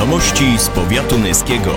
Wiadomości z powiatu nyskiego.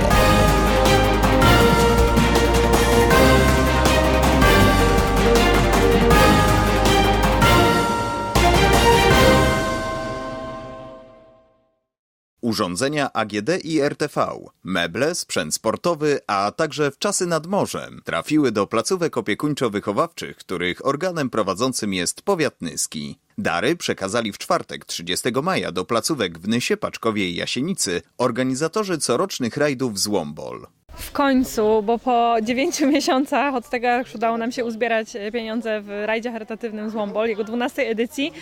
Urządzenia AGD i RTV, meble, sprzęt sportowy, a także wczasy nad morzem trafiły do placówek opiekuńczo-wychowawczych, których organem prowadzącym jest powiat nyski. Dary przekazali w czwartek 30 maja do placówek w Nysie, Paczkowie i Jasienicy organizatorzy corocznych rajdów z Łombol. W końcu, bo po 9 miesiącach od tego, jak udało nam się uzbierać e, pieniądze w rajdzie charytatywnym z Łombol, jego 12 edycji,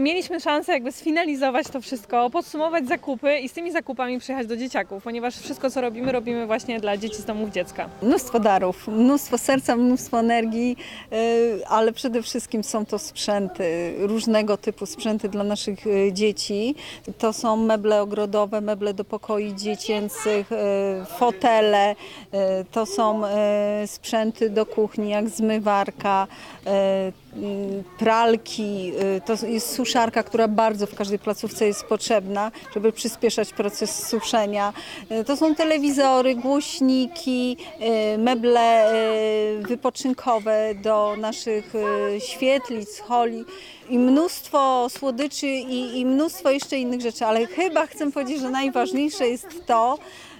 mieliśmy szansę jakby sfinalizować to wszystko, podsumować zakupy i z tymi zakupami przyjechać do dzieciaków, ponieważ wszystko co robimy, robimy właśnie dla dzieci z domów dziecka. Mnóstwo darów, mnóstwo serca, mnóstwo energii, y, ale przede wszystkim są to sprzęty, różnego typu sprzęty dla naszych y, dzieci. To są meble ogrodowe, meble do pokoi dziecięcych, fotele, y, to są y, sprzęty do kuchni, jak zmywarka, y, pralki, to jest suszarka, która bardzo w każdej placówce jest potrzebna, żeby przyspieszać proces suszenia. To są telewizory, głośniki, meble wypoczynkowe do naszych świetlic, holi i mnóstwo słodyczy i, i mnóstwo jeszcze innych rzeczy, ale chyba chcę powiedzieć, że najważniejsze jest to,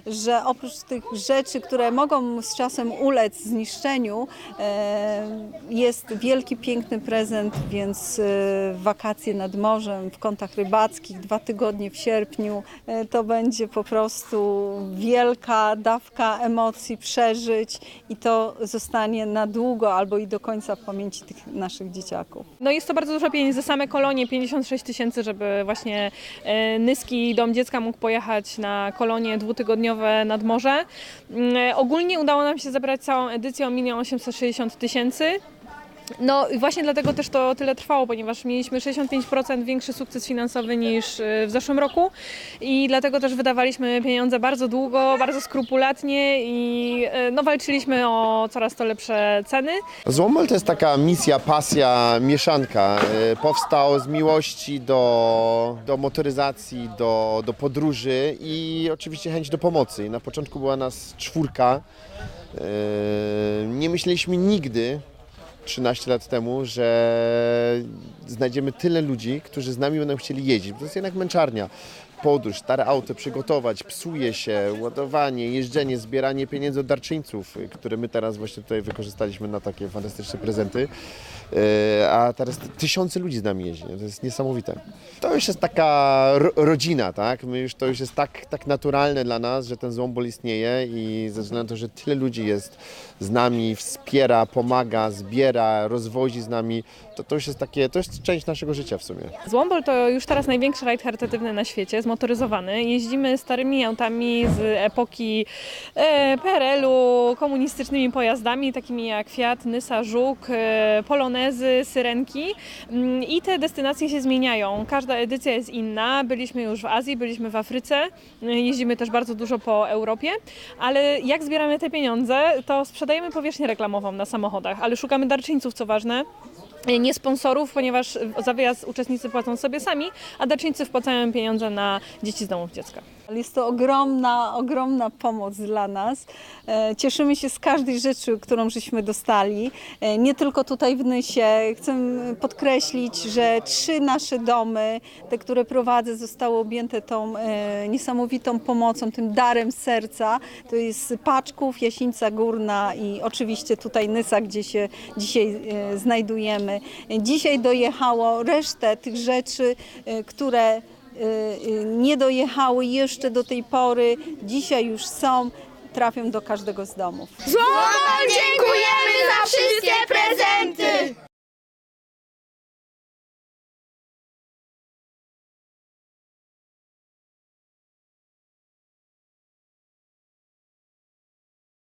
że oprócz tych rzeczy, które mogą z czasem ulec zniszczeniu, e, jest wielki, piękny prezent, więc e, wakacje nad morzem w kątach rybackich, dwa tygodnie w sierpniu, e, to będzie po prostu wielka dawka emocji, przeżyć i to zostanie na długo albo i do końca w pamięci tych naszych dzieciaków. No jest to bardzo dużo pieniędzy, same kolonie 56 tysięcy, żeby właśnie Nyski Dom Dziecka mógł pojechać na kolonie dwutygodniowe nad morze. Mm, Ogólnie udało nam się zebrać całą edycję o 1 860 tysięcy. No i właśnie dlatego też to tyle trwało, ponieważ mieliśmy 65% większy sukces finansowy niż e, w zeszłym roku i dlatego też wydawaliśmy pieniądze bardzo długo, bardzo skrupulatnie i e, no, walczyliśmy o coraz to lepsze ceny. Złomol to jest taka misja, pasja, mieszanka. E, Powstał z miłości do, do motoryzacji, do, do podróży i oczywiście chęć do pomocy. Na początku była nas czwórka. Nie myśleliśmy nigdy, 13 lat temu, że znajdziemy tyle ludzi, którzy z nami będą chcieli jeździć. To jest jednak męczarnia. Podróż, stare auto przygotować, psuje się, ładowanie, jeżdżenie, zbieranie pieniędzy od darczyńców, y, które my teraz właśnie tutaj wykorzystaliśmy na takie fantastyczne prezenty. E, A teraz tysiące ludzi z nami jeździ. To jest niesamowite. To już jest taka ro- rodzina, tak? My już, to już jest tak, tak naturalne dla nas, że ten złombol istnieje i ze względu na to, że tyle ludzi jest z nami, wspiera, pomaga, zbiera, rozwozi z nami, to, to już jest takie, to jest część naszego życia w sumie. Złombol to już teraz największy rajd charytatywny na świecie, zmotoryzowany. Jeździmy starymi autami z epoki e, PRL-u, komunistycznymi pojazdami, takimi jak Fiat, Nysa, Żuk, e, Polonezy, Syrenki. Mm, I te destynacje się zmieniają. Każda edycja jest inna. Byliśmy już w Azji, byliśmy w Afryce, jeździmy też bardzo dużo po Europie, ale jak zbieramy te pieniądze, to sprzedajemy powierzchnię reklamową na samochodach, ale szukamy darczyńców, co ważne nie sponsorów, ponieważ za wyjazd uczestnicy płacą sobie sami, a darczyńcy wpłacają pieniądze na dzieci z domów dziecka. Jest to ogromna, ogromna pomoc dla nas. E, Cieszymy się z każdej rzeczy, którą żeśmy dostali. E, Nie tylko tutaj w Nysie. Chcę podkreślić, że trzy nasze domy, te, które prowadzę, zostały objęte tą e, niesamowitą pomocą, tym darem serca. To jest Paczków, Jasińca Górna i oczywiście tutaj Nysa, gdzie się dzisiaj znajdujemy. Dzisiaj dojechało resztę tych rzeczy, które nie dojechały jeszcze do tej pory, dzisiaj już są, trafią do każdego z domów. Złomol dziękujemy za wszystkie prezenty!